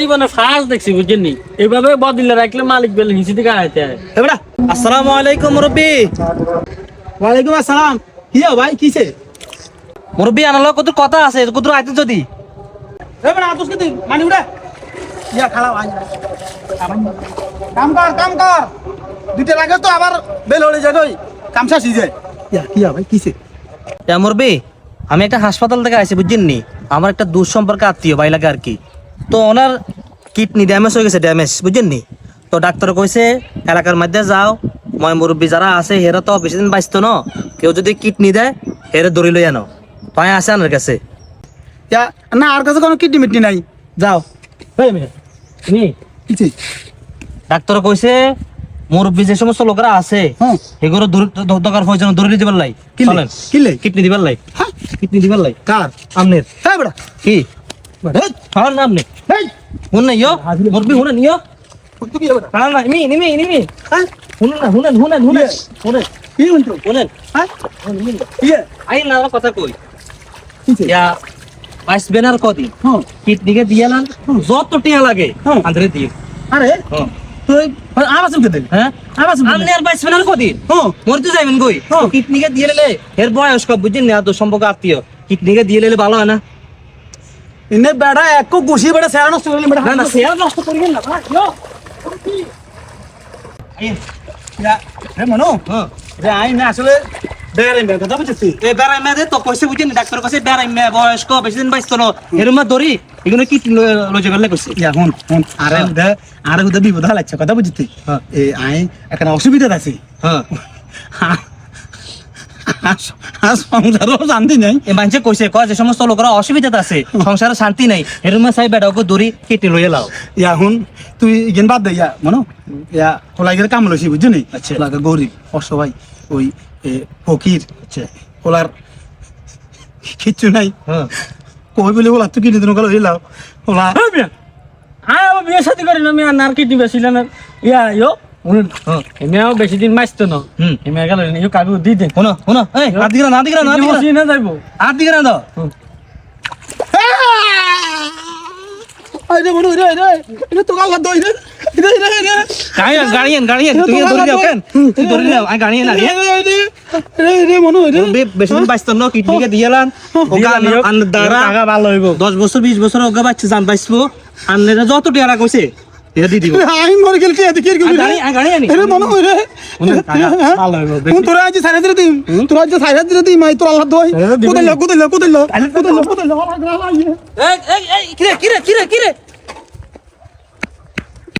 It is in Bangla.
জীবনে ফার্স্ট দেখছি বুঝছেন নি? এইভাবে বদিলে রাখলে মালিক বেলে হিসি থেকে আইতে হয়। এবারে আসসালামু আলাইকুম মুরব্বি। ওয়ালাইকুম আসসালাম। কি হো ভাই কিসে? মুরব্বি আনালো কত কথা আছে? কত আইতে যদি? এবার আতুস কে মানি উড়া ইয়া খালা ভাই। কাম কর কাম কর। দুইটা লাগে তো আবার বেল হলে যাবে কামসা সিজে ইয়া কি ভাই কিসে? এ মুরব্বি আমি একটা হাসপাতাল থেকে আইছি বুঝছেন নি? আমার একটা দূর সম্পর্কে আত্মীয় ভাই লাগে আর কি। তো ওনার কিডনি ড্যামেজ হয়ে গেছে ড্যামেজ বুঝছেন নি? তো ডাক্তার কইছে এলাকার মধ্যে যাও মই মুরব্বী যারা আছে হেরা তো বেশি দিন বাঁচতো ন। কেউ যদি কিডনি দেয় হেরে দড়ি লই আনো তো আমি আসে আনার কাছে? না আর কাছে কোনো কিডনি মিটনি নাই। যাও। এই মেয়ে, নি? কিসে ডাক্তার কইছে মুরব্বী যে সমস্ত লোকরা আছে হ্যাঁ। এগুলো দরকার প্রয়োজন দড়ি দিবার লাই। কিলে কিডনি দিবার লাই। হ্যাঁ। কিডনি দিবার লাই। কার? আমনের। হ্যাঁ বড়া কি? বড়া নাম নেই এই হুন না ইয়ো না নিমি নিমি হ্যাঁ? না হুনেন হুনেন হুনেন হুনেন কি হইতো হুনেন হ্যাঁ? ইয়ে। আই না কথা কই। ইয়া বাইস বেনার কদি। হ্যাঁ। কিডনিকে দিয়ে লান যত টিয়া লাগে। আন্দরে দিয়ে। আরে? হ্যাঁ। তুই আবার চুমকে দিলি হ্যাঁ? চুমকে আমনে আর বাইস বেনার কদি? হ্যাঁ। মরতে যাইবেন কই? হ্যাঁ। কিডনিকে দিয়ে লেলে এর বয়স কব বুঝছেন না? তো সম্পর্ক আত্মীয়। কিডনিকে দিয়ে লেলে ভালো হয় না। ইনে বেড়া এক গুছি বেড়া সেরা নষ্ট করলি বেড়া না না সে আর নষ্ট করবেন না ভাই ইয়ো। রে মনো রে আই না আসলে বেড়ে বেড়ে কথা বুঝছিস এ বেড়াই মেয়ে তো কইছে বুঝছেন ডাক্তার কইছে বেড়াই মেয়ে বয়স্ক বেশি দিন বাইছ তো এরমা দড়ি এগুলো কি লই যাবেন কইছে ইয়া হন হন আরে উদে আরে উদে বিপদ লাগছে কথা বুঝছিস। এ আই এখানে অসুবিধা আছে হ্যাঁ সংসারও শান্তি নাই। এ মানুষে কইছে কয় যে সমস্ত লোকরা অসুবিধাতে আছে সংসারে শান্তি নাই। চাই বেড়া ওকে দড়ি কেটে লইয়ে লাও ইয়া হুন তুই ইগেন বাদ দে ইয়া মনো ইয়া কোলাই গেলে কাম লইছি বুঝছ নি? আচ্ছা। লাগে গরিব অসহায় ওই ফকির আচ্ছা কোলার কিচ্ছু নাই। কই বলে ওলা তুই কিনে দিন গেল হইলাও ওলা আয় আবার বিয়ে শাদি করি না মেয়ে নার কিডনি বেশিলেন ইয়া ইয়ো হ্যাঁ। বেশি দিন মাইতো না। হুম। এমে গেল ইয়ো কাগজ দি দে। শোনো শোনো। এই হাত দিগরা না দিগরা না দিগরা না যাইবো হাত দিগরা দাও আরে মনো রে রে এটা তো গাল দই রে রে রে রে গাড়ি গাড়িয়েন গাড়িয়েন তুমি দড়ি দাও কেন? তুই দড়ি দাও আমি গাড়িয়েন না রে রে রে মনো রে বে- বেশি দিন বাইছ তো ন কিডনিকে দিয়ে লান ওগা আন দ্বারা টাকা ভালো হইব দশ বছর বিশ বছর ওগা বাচ্চা জান বাইছবো। আনলে যত টিয়ারা কইছে এটা দি দিব। আই মর গেল কি এদিকে কি গাড়ি গাড়ি আনি রে মনো রে। ভালো হইব কোন তোরা আজ সাইরা দিতে দিম। তোরা আজ সাইরা দিতে দিম আই তোর আল্লাহ দই সাইরা কোদাল কোদাল কোদাল কোদাল কোদাল এই এই এই কিরে কিরে কিরে কিরে?